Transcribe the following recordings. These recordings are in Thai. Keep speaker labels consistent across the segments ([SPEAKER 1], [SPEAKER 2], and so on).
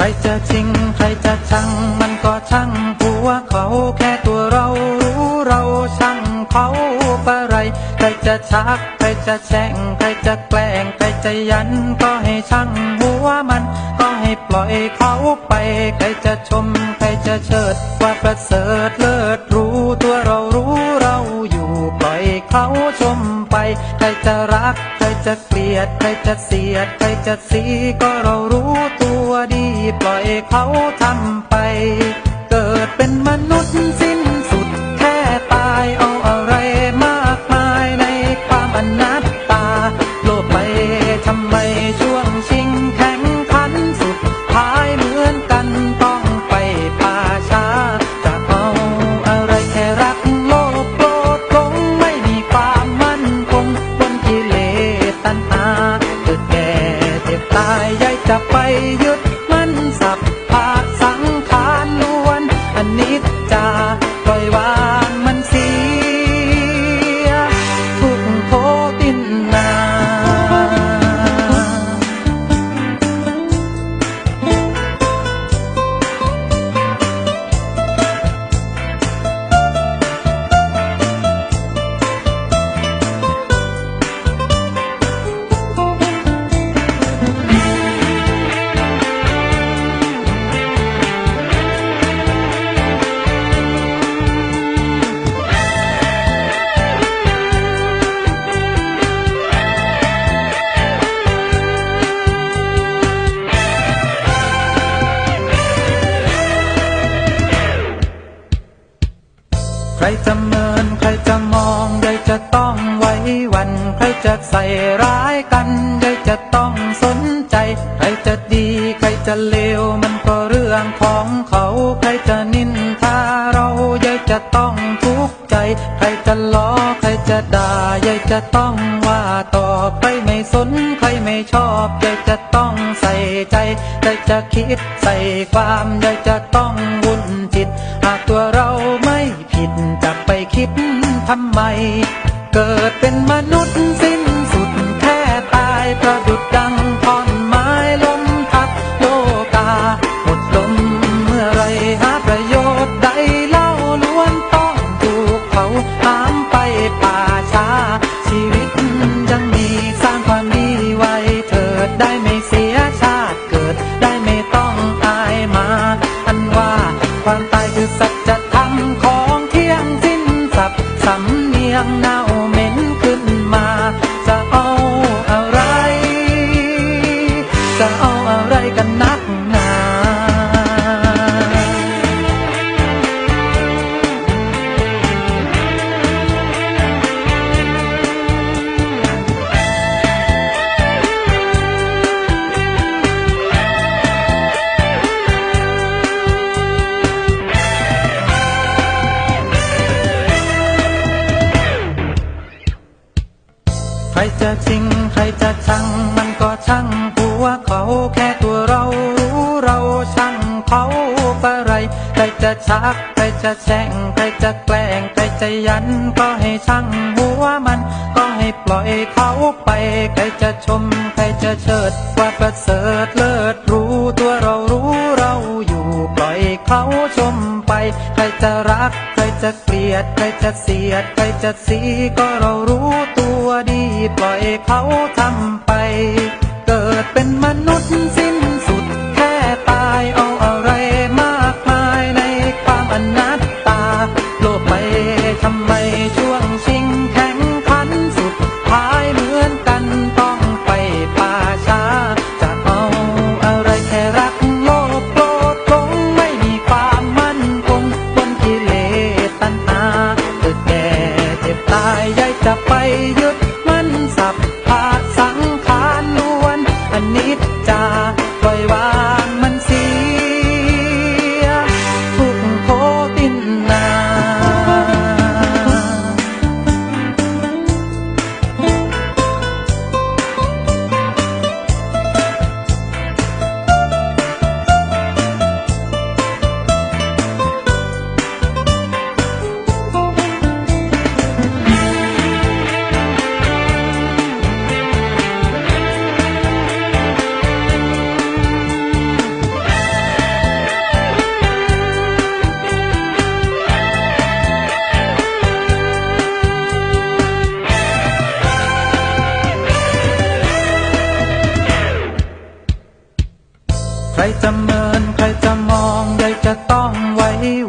[SPEAKER 1] รจะจริงใครจะชัง มันก็ช่างผัวเขาแค่ตัวเรารู้เราช่างเขาปะไร ใครจะชัก ใครจะแช่ง ใครจะแกล้ง ใครจะยันก็ให้ช่างหัวมัน ก็ให้ปล่อยเขาไป ใครจะชม ใครจะเชิด ว่าประเสริฐเลิศรู้ตัวเรารู้เราอยู่ปล่อยเขาชมไป ใครจะรัก ใครจะเกลียด ใครจะเสียด ใครจะสีก็เรารู้ตัว ดีปล่อยเขาทำไป เกิดเป็นมนุษย์สิ ใครจะใส่ร้ายกันใยจะต้องสนใจ ใครจะดี ใครจะเลว มันก็เรื่องของเขา ใครจะนินทาเราใยจะต้องทุกข์ใจ ใครจะล้อ ใครจะด่าใยจะต้องว่าตอบใครไม่สน ใครไม่ชอบใยจะต้องใส่ใจใครจะคิดใส่ความใยจะต้องวุ่นจิต หากตัวเราไม่ผิดจะไปคิดทำไม เกิดเป็นมนุษย์ จะเอาอะไรกันนักหนาใครจะจริง ใครจะชัง มันก็ช่าง ผัวเขาแค่ตัวเรารู้เราช่างเขาปะไรใครจะชักใครจะแช่งใครจะแกล้งใครจะยันก็ให้ช่างหัวมัน ก็ให้ปล่อยเขาไป ใครจะชม ใครจะเชิดว่าประเสริฐเลิศรู้ตัวเรารู้เราอยู่ปล่อยเขาชมไป ใครจะรัก ใครจะเกลียด ใครจะเสียด ใครจะสีก็เรารู้ตัวดี ปล่อยเขาทำไป อนิจจาปล่อยวาง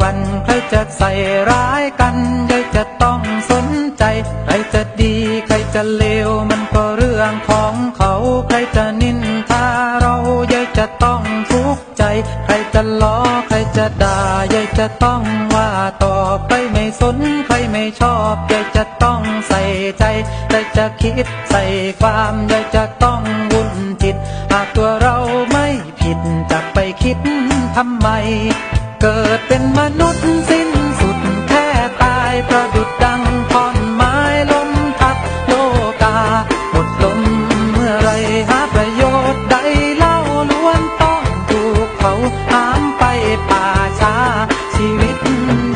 [SPEAKER 1] วันใครจะใส่ร้ายกันยายจะต้องสนใจ ใครจะดีใครจะเลวมันก็เรื่องของเขา ใครจะนินทาเรายายจะต้องทุกข์ใจ ใครจะล้อใครจะด่ายายจะต้องว่าตอบใครไม่สนใครไม่ชอบยายจะต้องใส่ใจใครจะคิดใส่ความยายจะต้องวุ่นจิต หากตัวเราไม่ผิดจะไปคิดทำไม เกิดเป็นมนุษย์สิ้นสุดแค่ตายประดุดดังท่อนไม้ล้มทับโลกา หมดลมเมื่อไรหาประโยชน์ใดเล่าล้วนต้องถูกเขาหามไปป่าช้า ชีวิต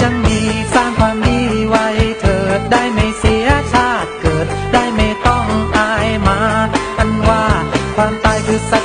[SPEAKER 1] ยังมีสร้างความดีไว้เถิดได้ไม่เสียชาติเกิดได้ไม่ต้องอายมา อันว่าความตายคือสัจ